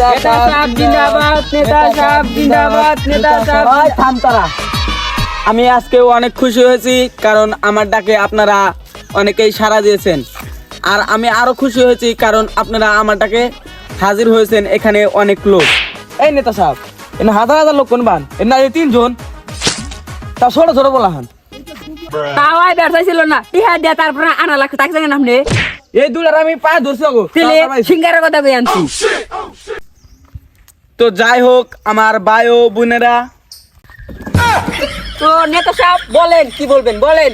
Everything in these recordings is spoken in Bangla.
নেতা সাহেব জিন্দাবাদ নেতা সাহেব জিন্দাবাদ। নেতা সাহেব থাম তারা। আমি আজকে অনেক খুশি হয়েছি কারণ আমার ডাকে আপনারা অনেকেই সাড়া দিয়েছেন। আর আমি আরও খুশি হয়েছি কারণ আপনারা আমার ডাকে হাজির হয়েছেন এখানে অনেক লোক। এই নেতা সাহেব এনে হাজার হাজার লোক কোন বান? এনে এই তিনজন? তা ছোট ছোট বলা হান। তাওয়াই ব্যবসা ছিল না। টিহা দিয়া তারপরে আনা লাগছে তাকে জানেন আপনি? এই দুলার আমি পায়ে ধরছি গো সিঙ্গারের কথা কই আনছি? তো যাই হোক আমার ভাই ও বোনেরা। তো নেতা সাহেব বলেন কি বলবেন? বলেন।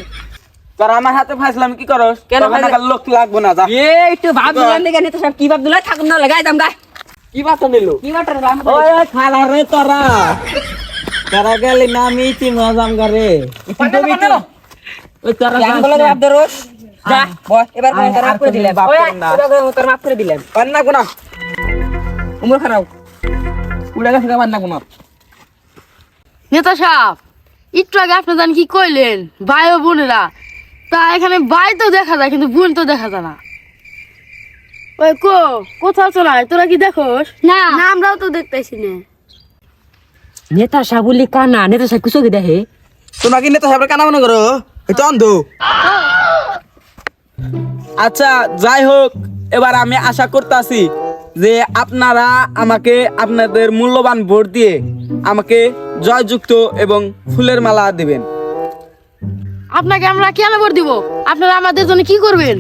তোরা আমার হাতে ফাইসলাম কি করস? কেন লোক লাগবো না যা। একটু ভাব দেখে নেতা সাহেব কি ভাব থাকুন না লাগাই দাম গায়। কি বাতা নিল কি বাটার রাম ওই খালা রে তোরা। তোরা গেলি না আমি করে ওই তোরা বলে দেব রোজ যা এবার মাফ করে বাপ না। তোর মাফ করে কোনা উমর খারাপ। উড়ে গেছে পান্না কোনা নেতা সাহেব একটু আগে আপনি জান কি কইলেন? ভাই ও বোনেরা তা এখানে ভাই তো দেখা যায় কিন্তু বোন তো দেখা যায় না। ওই কো কোথাও চলাই তোরা কি দেখোস? না। আমরাও তো দেখতেছি না। নেতা সাহেব বলি কানা নেতা সাহেব কিছু দেখে? তোমরা কি নেতা সাহেবের কানা মনে করো? এই তো অন্ধ। আচ্ছা যাই হোক এবার আমি আশা করতেছি যে আপনারা আমাকে আপনাদের মূল্যবান ভোট দিয়ে আমাকে জয়যুক্ত এবং ফুলের মালা দেবেন। আপনাকে আমরা কেন ভোট দিব? আপনারা আমাদের জন্য কি করবেন?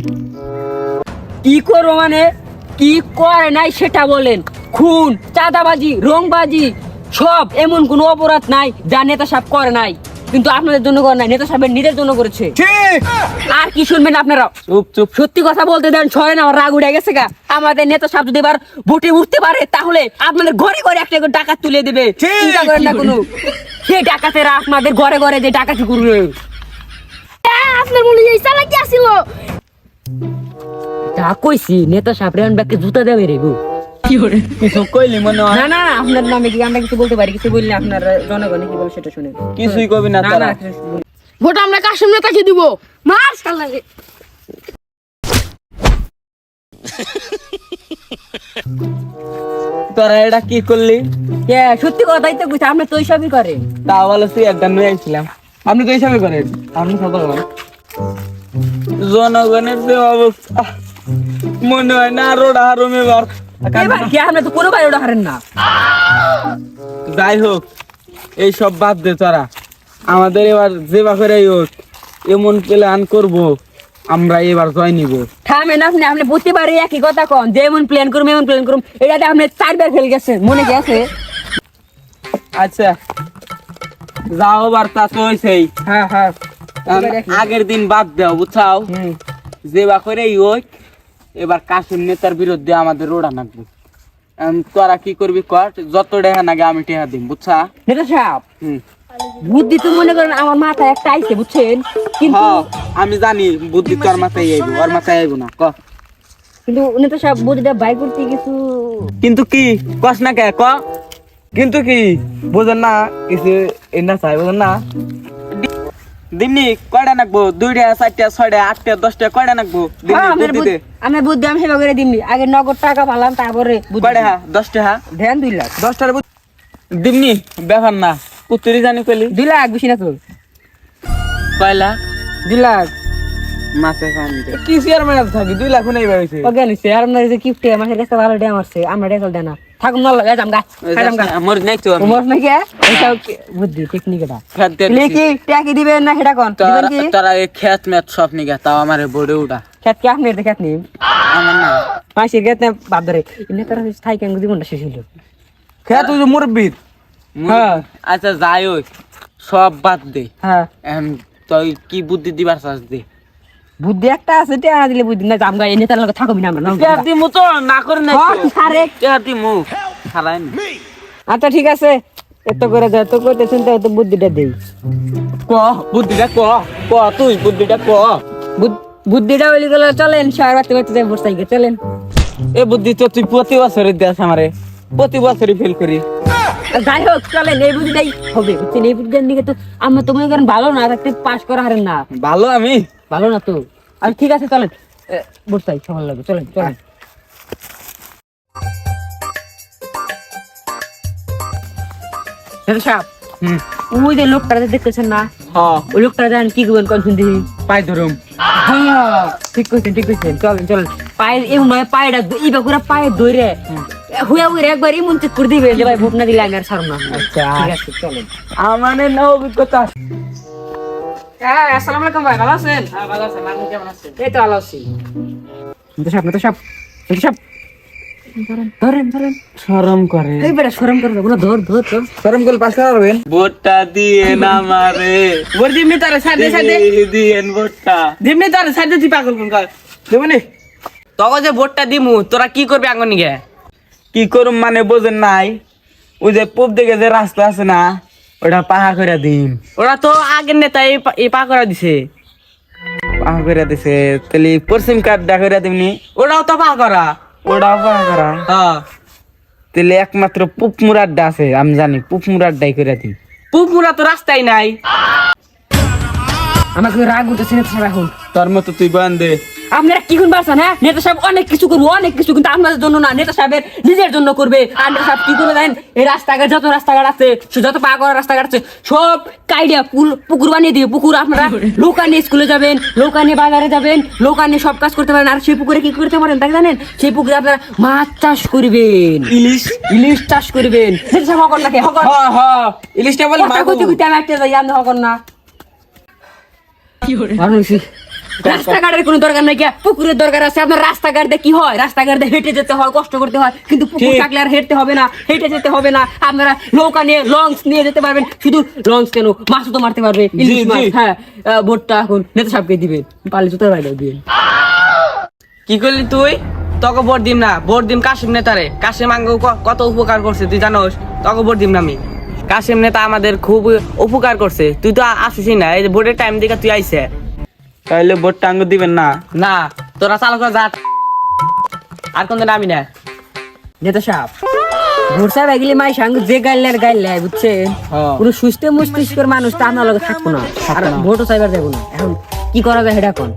কি করব মানে? কি করে নাই সেটা বলেন। খুন চাঁদাবাজি রংবাজি সব এমন কোনো অপরাধ নাই যা নেতা সাহেব করে নাই। কিন্তু আপনাদের জন্য করে নাই নেতা সাহেবের নিজের জন্য করেছে। আর কি শুনবেন আপনারা চুপ চুপ। সত্যি কথা বলতে দেন সরেন আমার রাগ উঠে গেছে গা। আমাদের নেতা সাহেব যদি এবার ভোটে উঠতে পারে তাহলে আপনাদের ঘরে ঘরে একটা করে টাকা তুলে দেবে। চিন্তা করেন না কোনো। সেই ডাকাতেরা আপনাদের ঘরে ঘরে যে ডাকাতি করবে। আপনার মনে হয় চালাকি আসিল? তা কইছি নেতা সাহেব রেহান ব্যাগকে জুতা দেবে রে গো। কিছু কইলি মনে হয়? না না আপনার নামে কি আমরা কিছু বলতে পারি? কিছু বললে আপনার জনগণ কি বলে সেটা শুনে। কিছুই কবি না না তারা। না কিছু বলি- ভোট আমরা কাশিম নেতাকে দিব। মার শালাকে তোরা এটা কি করলি? কে, সত্যি কথাই তো বুঝছি আপনি তো সবই করেন তা বলে তুই একদম নিয়ে আসছিলাম আপনি তো হিসাবে করেন আপনি সব করেন জনগণের যে অবস্থা মনে হয় না আরও হারুম এবার এবার কি আপনি তো কোনো ভাই ওটা হারেন না। যাই হোক এই সব বাদ দে তোরা। আমাদের এবার যে বাপেরাই হোক এমন প্ল্যান করব আমরা এবার জয় নিব। থামেন আপনি আপনি একই কথা কন যে এমন প্ল্যান করুম এমন প্ল্যান করুম এটাতে আপনি চারবার ফেল গেছেন মনে আছে আচ্ছা যাও বার্তা তো হইছেই। হ্যাঁ হ্যাঁ। আগের দিন বাদ দাও বুঝছাও? হুম। যে বাকরেই হোক এবার কাশিম নেতার বিরুদ্ধে আমাদের রোড়া নাকবে এখন তোরা কি করবি কর যত টেহা নাগে আমি টেহা দিম বুঝছা? নেতা সাহেব বুদ্ধি তো মনে করেন আমার মাথায় একটা আইছে বুঝছেন? কিন্তু আমি জানি বুদ্ধি তোর মাথায় আইব ওর মাথায় আইব না ক। কিন্তু নেতা সাহেব বুদ্ধিটা বাই করতে কিছু কিন্তু কি? কস না কে ক? কিন্তু কি? বোঝেন না কিছু এই না চাই বোঝেন না? দিননি কয়টা নাকবো? দুইটা চারটা ছয়টা আটটা দশটা কয়টা নাকবো? হ্যাঁ, দিননি আমার বুদ্ধি আমি সেবা করে দিমনি। আগে নগদ টাকা পালাম তারপরে কয়টা হা দশটা হা ধ্যান দুই লাখ। দশটার দিমনি ব্যাপার না। কুত্তুরি জানি কইলি। দুই লাখ বেশি না তো। কয়লা দুই লাখ। মাছে কি চেয়ারম্যান থাকি? দুই লাখ নেই ওকে নিছে আর আপনার যে কিফটে আমার কাছে ভালো ডে মারছে আমরা ডেকল দেয় না থাকুন না লাগে যাম গা। মর নাই তো। তোমার নাকি এটা বুদ্ধি টেকনিক এটা। খেত লে কি টাকি দিবেন না সেটা কোন? দিবেন কি? তোরা এই খেত মেত সব নিগা তাও আমারে বড়ে উঠা খেত কি আপনি খেত নিম আমার না। মাসির খেত না বাদ ধরে। তারা স্থায়ী কেন জীবনটা শেষ হইল। খেয়া তুই মুরব্বীর। হ্যাঁ। আচ্ছা যাই হোক সব বাদ দে। হ্যাঁ। এম, তুই কি বুদ্ধি দিবার চাস দে। বুদ্ধি একটা আছে টেয়া দিলে বুদ্ধি না জাম গা এনে তার লগে থাকবি না আমরা না। তো না করে নাই হ্যাঁ, সারে। খালাই না। আচ্ছা ঠিক আছে। এত করে যা তো করতেছেন তো এত বুদ্ধিটা দেই। ক বুদ্ধিটা ক ক তুই বুদ্ধিটা ক। বুদ- বুদ্ধিটা বলি গেলে চলেন শহর বাড়তে বাড়তে যাই বসে চলেন। এ বুদ্ধি তো তুই প্রতি বছরই দেস আমারে। প্রতি বছরই ফেল করি যাই হোক চলেন এই বুদ্ধিটাই হবে। বুঝছেন এই বুদ্ধিটার দিকে তো আমরা তোমার কারণ ভালো না থাকতে পাস করা হারেন না। ভালো আমি? ভালো না তো? আর ঠিক আছে চলেন। বসতাই সবার লাগে চলেন চলেন। সাহেব ওই যে লোকটা দেখতেছেন না হ্যাঁ। ওই লোকটা জানেন কি করবেন পাই ধরুম। হ্যাঁ ঠিক কইছেন ঠিক কইছেন। চলেন চলেন। পায়ে এমন ভাবে পায়েটা ইবা করে পায়ে ধরে হুয়া হুয়া একবার এমন চেক করে দিবেন যে ভাই ভোট না দিলে আমি আর ছাড়ব না। আচ্ছা। ঠিক আছে চলেন আমাদের না অভিজ্ঞতা। হ্যাঁ আসসালামু আলাইকুম ভাই ভালো আছেন? হ্যাঁ ভালো আছেন আপনি কেমন আছেন? এই তো ভালো আছি। তো সাপ তো সাপ তো সাপ ধরেন। ধরেন শরম করে। এই বেটা শরম করে দেবো ধর ধর ধর। সরম করে পাস করাবেন ভোটটা দিয়ে আমারে ওর দিমনি তারে সাইড দে দিয়েন ভোটটা দিমনি তারে সাইড দে পাগল কোন কাজ। দেবনি তখন যে ভোটটা দিমু তোরা কি করবি আঙ্গন নিগে কি করুম মানে বোঝেন নাই? ওই যে পূব দিকে যে রাস্তা আছে না ওটা পাহা করে দিন ওরা তো আগের নেতা এই পা- পা দিছে। পাহা করে দিছে তাহলে পশ্চিম কার্ডটা করে দিমনি ওরাও তো পা করা। ওটাও পাহা করা। হ্যাঁ। তাহলে একমাত্র পুপ মুরাড্ডা আছে আমি জানি পুপ মুরাড্ডাই করে দিন পুপুরা তো রাস্তায় নাই। আমাকে রাগ উঠেছে এখন তোর মতো তুই বয়ান দে। আপনারা কি কোন পারছেন হ্যাঁ? নেতা সাহেব অনেক কিছু করব অনেক কিছু কিন্তু আপনাদের জন্য না নেতা সাহেবের নিজের জন্য করবে। আর নেতা সাহেব কি করে দেন এই রাস্তাঘাট যত রাস্তাঘাট আছে যত পা করা রাস্তাঘাট আছে সব কাইডিয়া পুল পুকুর বানিয়ে দিবে। পুকুর আপনারা লোকা নিয়ে স্কুলে যাবেন লোকা নিয়ে বাজারে যাবেন লোকা নিয়ে সব কাজ করতে পারেন। আর সেই পুকুরে কি করতে পারেন তাই জানেন? সেই পুকুরে আপনারা মাছ চাষ করবেন। ইলিশ? ইলিশ চাষ করবেন। নেতা সাহেব হকর নাকি? হকর হ্যাঁ হ্যাঁ। ইলিশটা বলে কথা কইতে কইতে আমি একটা যাই আপনি হকর না। ভালো হইছে। রাস্তাঘাটের কোনো দরকার নাই কি পুকুরের দরকার আছে। আপনার রাস্তাঘাট কি হয়? রাস্তাঘাট হেঁটে যেতে হয় কষ্ট করতে হয়। কিন্তু পুকুর থাকলে আর হেঁটতে হবে না হেঁটে যেতে হবে না। আপনারা নৌকা নিয়ে লঞ্চ নিয়ে যেতে পারবেন। শুধু লঞ্চ কেন? মাছও তো মারতে পারবে। ইলিশ মাছ হ্যাঁ ভোটটা এখন নেতা সাহেবকে দিবেন পালে জুতার বাইরে দিবেন কি করলি তুই? তোকে ভোট দিম না। ভোট দিম কাশিম নেতারে। কাশিম আঙ্গ কত উপকার করছে তুই জানোস? তোকে ভোট দিম না আমি। কাশিম নেতা আমাদের খুব উপকার করছে। তুই তো আসিস না। এই ভোটের টাইম দিকে তুই আইছে তাহলে ভোটটা আঙ্গুর দিবেন না। না তোরা চালু কর যা। আর কোন আমি না। নেতা সাহেব ভোট সাহেব এগুলি মাই সঙ্গে যে গাইলে আর গাইলে হ্যাঁ। কোনো সুস্থ মস্তিষ্কের মানুষ তা আপনার লগে থাকব না। আর ভোটও চাইবার যাব না। এখন কি করা যায় সেটা এখন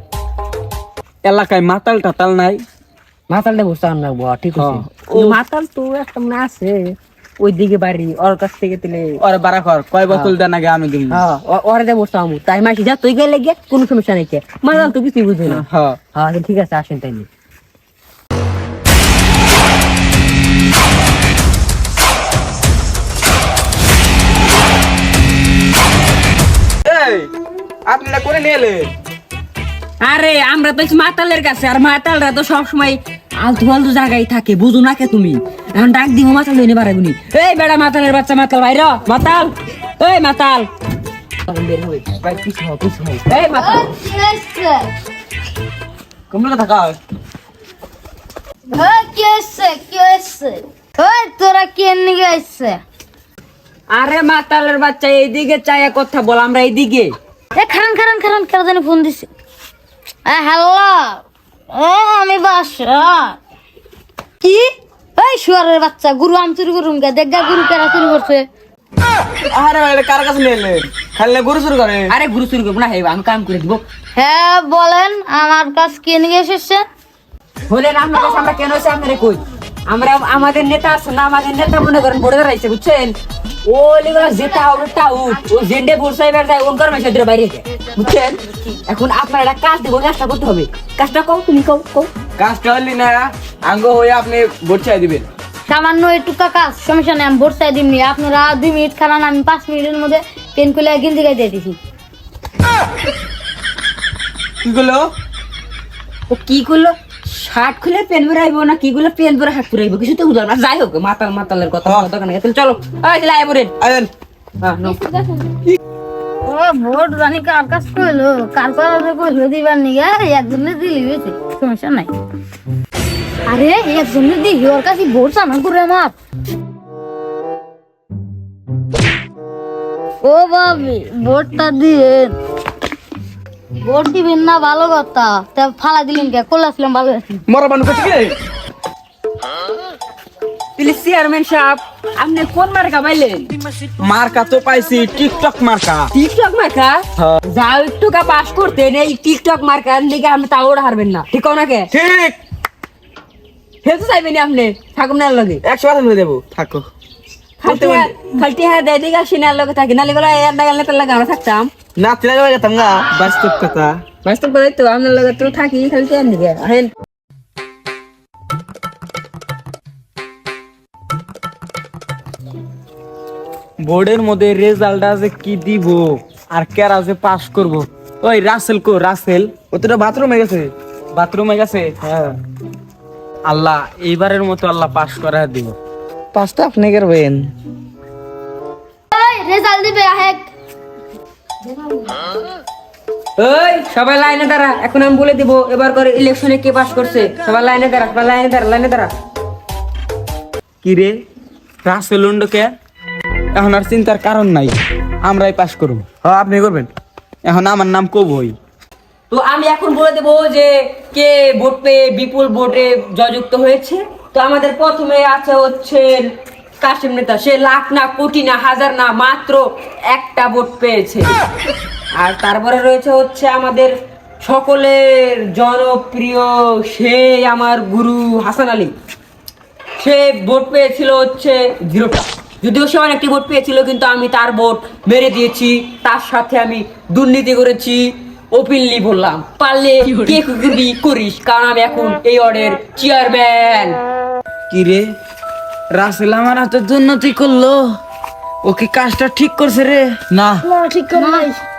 এলাকায় মাতাল টাতাল নাই। মাতালটা ঠিক আছে। মাতাল তো একটা আছে। ওই দিকে বাড়ি ওর কাছ থেকে তুলে ওরে বারা কর কয় বছর দেন আগে আমি দিম। হ্যাঁ ওরে দিয়ে বসতে তাই মাসি যা তুই গেলে গিয়ে কোনো সমস্যা নেই কে। মাতাল তো কিছুই বুঝবে না। হ্যাঁ। হ্যাঁ। ঠিক আছে আসেন তাই আপনারা করে নিয়ে আরে আমরা তো মাতালের কাছে আর মাতালরা তো সবসময় আলতু আলতু জায়গায় থাকে বুঝো না কে তুমি? এখন ডাক দিব মাতাল লইনে পারাগুনি এই বেড়া মাতালের বাচ্চা মাতাল বাইর মাতাল। এই মাতাল। আরে মাতালের বাচ্চা এইদিকে চাইয়া কথা বল আমরা এইদিকে। এ খারান খারান খারান কেন জানি ফোন দিছে। হ্যালো ও আমি বাসা। কি? এই শুয়ারের বাচ্চা গুরু আম চুরি করুন গে দেখ গুরু কেরা চুরি করছে। আরে ভাই কার কাছে নিয়ে এলে? খালি গরু শুরু করে? আরে গুরু চুরি করব না হে আমি কাম করে দিব। হ্যাঁ বলেন আমার কাছ কে নিয়ে এসেছে? হলে না আপনার কাছে আমরা কেন এসে আপনারে কই? আমরা আমাদের নেতা আছে না আমাদের নেতা মনে করেন বড় দাঁড়াইছে বুঝছেন? ও লিগুলা যেটা হবে তা উঠ ও জেন্ডে বসে যায় ওন কর্মে সেদের বাইরে বুঝছেন? এখন আপনার একটা কাজ দিব কাজটা করতে হবে। কাজটা কও তুমি কও কও। কাজটা হলি না আঙ্গ হয়ে আপনি ভোট চাই দিবেন। সামান্য একটুকা কাজ সমস্যা নেই আমি ভোট চাই দিমনি আপনারা দুই মিনিট খারান আমি পাঁচ মিনিটের মধ্যে পেন খুলে গিলদি গাই দিয়ে দিছি। কি করল? ও কি করল? শার্ট খুলে পেন বেরাইবো না কি গুলো পেন বেরা শার্ট পুরাইবো কিছু তো বুঝলাম না যাই হোক মাতাল মাতালের কথা হ্যাঁ। দোকানে তাহলে চলো আইবো রে আয়েন হ্যাঁ নাও। ও ভোট জানি কার কাছ কইলো কার কাছে কইলো দিবার নিগা? একজনে দিলি হয়েছে সমস্যা নাই। আরে একজনে দি ওর কাছে ভোট সামান করে আমার। ও বাবি ভোটটা দিয়ে। ভোট দিবেন না ভালো কথা। তা ফালা দিলেন কে? করলাছিলাম ভালো মরা বানু করছি কি প্লিজ চেয়ারম্যান সাহেব। আপনি কোন মার্কা পাইলেন? মার্কা তো পাইছি টিকটক মার্কা। টিকটক মার্কা? হ্যাঁ। যাও একটু কা পাস করতে এই টিকটক মার্কার দিকে আপনি তাও হারবেন না। ঠিক না কে? ঠিক। খেলতে চাইবেন আপনি? থাকুন না লগে। একশো পার্সেন্ট হয়ে দেবো। থাকো। খালটি হ্যাঁ খালটি হ্যাঁ দেয় দিকে আসি না থাকি। নালি এর লাগে আমরা থাকতাম। না তিলা যাওয়া যেতাম গা। বাস্তব কথা। বাস্তব করে তো আপনার লগে তো থাকি খালটি হ্যাঁ দিকে বোর্ডের মধ্যে রেজাল্টটা যে কি দিব? আর কেরা যে পাস করব। ওই রাসেল কো রাসেল ও তো বাথরুমে গেছে? বাথরুমে গেছে? হ্যাঁ। আল্লাহ এইবারের মতো আল্লাহ পাস করা দিব। পাঁচটা আপনি করবেন। এই রেজাল্ট দিবে আহেক। ওই সবাই লাইনে দাঁড়া। এখন আমি বলে দিব এবার করে ইলেকশনে কে পাস করছে? সবাই লাইনে দাঁড়া সবাই লাইনে দাঁড়া লাইনে দাঁড়া। কি রে? রাসেল উন্ডকে এখন আর চিন্তার কারণ নাই। আমরাই পাস করব। হ্যাঁ আপনি করবেন। এখন আমার নাম কবই। তো আমি এখন বলে দেবো যে কে ভোট পেয়ে বিপুল ভোটে জয়যুক্ত হয়েছে। তো আমাদের প্রথমে আছে হচ্ছে কাশিম নেতা। সে লাখ না কোটি না হাজার না মাত্র একটা ভোট পেয়েছে। আর তারপরে রয়েছে হচ্ছে আমাদের সকলের জনপ্রিয় সেই আমার গুরু হাসান আলী। সে ভোট পেয়েছিল হচ্ছে জিরোটা যদিও সে অনেকটি ভোট পেয়েছিল কিন্তু আমি তার ভোট মেরে দিয়েছি। তার সাথে আমি দুর্নীতি করেছি ওপেনলি বললাম। পারলে কে করিস? কারণ আমি এখন এই অর্ডের চেয়ারম্যান কি রে? রাসেল আমার হাতের জন্য তুই করল। ওকে কি কাজটা ঠিক করছে রে? না। ঠিক করে